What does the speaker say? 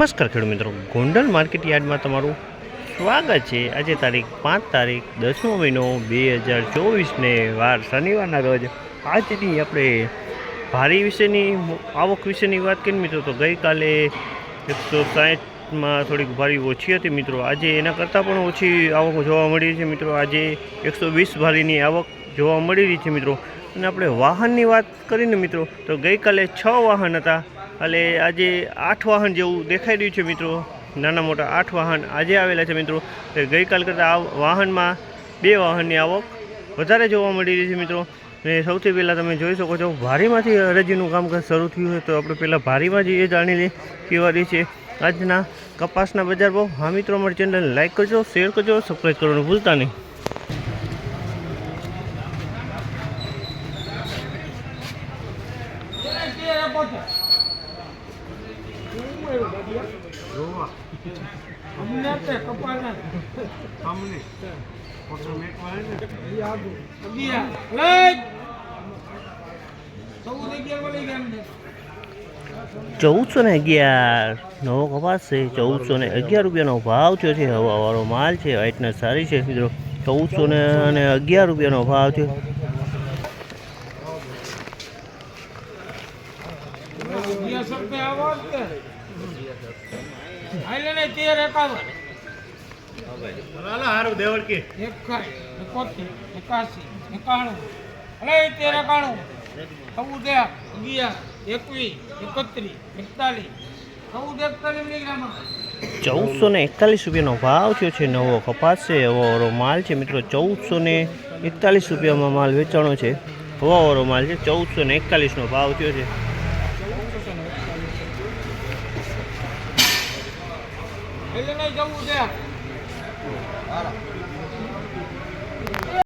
નમસ્કાર ખેડૂત મિત્રો. ગોંડલ માર્કેટ યાર્ડમાં તમારું સ્વાગત છે. આજે તારીખ પાંચ તારીખ દસમો મહિનો બે હજાર ચોવીસને વાર શનિવારના રોજ આજની આપણે ભારી વિશેની આવક વિશેની વાત કરીએ મિત્રો, તો ગઈકાલે એકસો સાહીઠમાં થોડીક ભારી ઓછી હતી મિત્રો. આજે એના કરતાં પણ ઓછી આવક જોવા મળી છે મિત્રો. આજે એકસો વીસ ભારીની આવક જોવા મળી રહી છે મિત્રો. અને આપણે વાહનની વાત કરીને મિત્રો, તો ગઈકાલે છ વાહન હતા. એટલે આજે આઠ વાહન જેવું દેખાઈ રહ્યું છે મિત્રો. નાના મોટા આઠ વાહન આજે આવેલા છે મિત્રો. ગઈકાલ કરતાં આ વાહનમાં બે વાહનની આવક વધારે જોવા મળી રહી છે મિત્રો. ને સૌથી પહેલાં તમે જોઈ શકો છો, ભારીમાંથી હરાજીનું કામકાજ શરૂ થયું હોય તો આપણે પહેલાં ભારીમાં જઈએ, જાણી લઈએ કેવા રહી છે આજના કપાસના બજાર ભાવ. હા મિત્રો, અમારી ચેનલને લાઈક કરજો, શેર કરજો, સબસ્ક્રાઈબ કરવાનું ભૂલતા નહીં. અમને તે કપાળના સામને ફોટો મેકવા ને. અગિયાર લઈ. ચૌદ અગિયારમાં લઈ ગયા ચૌદસો ને અગિયાર. નવો કપાસ છે ચૌદસો ને અગિયાર રૂપિયાનો ભાવ થયો છે. હવાવાળો માલ છે વ્હાઇટનેસ સારી છે મિત્રો. ચૌદસો ને અને અગિયાર રૂપિયાનો ભાવ થયો. અગિયાર સો રૂપિયા આવો. હાલે ને તેર એકાવન. હારું દેવડકી એકાઈ એકોતેર એકાસી એકાણું. અલે તેર એકાણું. ચૌદ એક અગિયાર એકવીસ એકત્રીસ એકતાલીસ. ચૌદ એકતાલીસ મિલીગ્રામ ચૌદસો ને એકતાલીસ રૂપિયાનો ભાવ થયો છે નવો કપાસ છે હવાવાળો માલ છે. મિત્રો ચૌદસો ને એકતાલીસ રૂપિયામાં માલ વેચાણો છે. હવાવાળો માલ છે ચૌદસો ને એકતાલીસનો ભાવ થયો છે. એટલે નહીં જવું છે.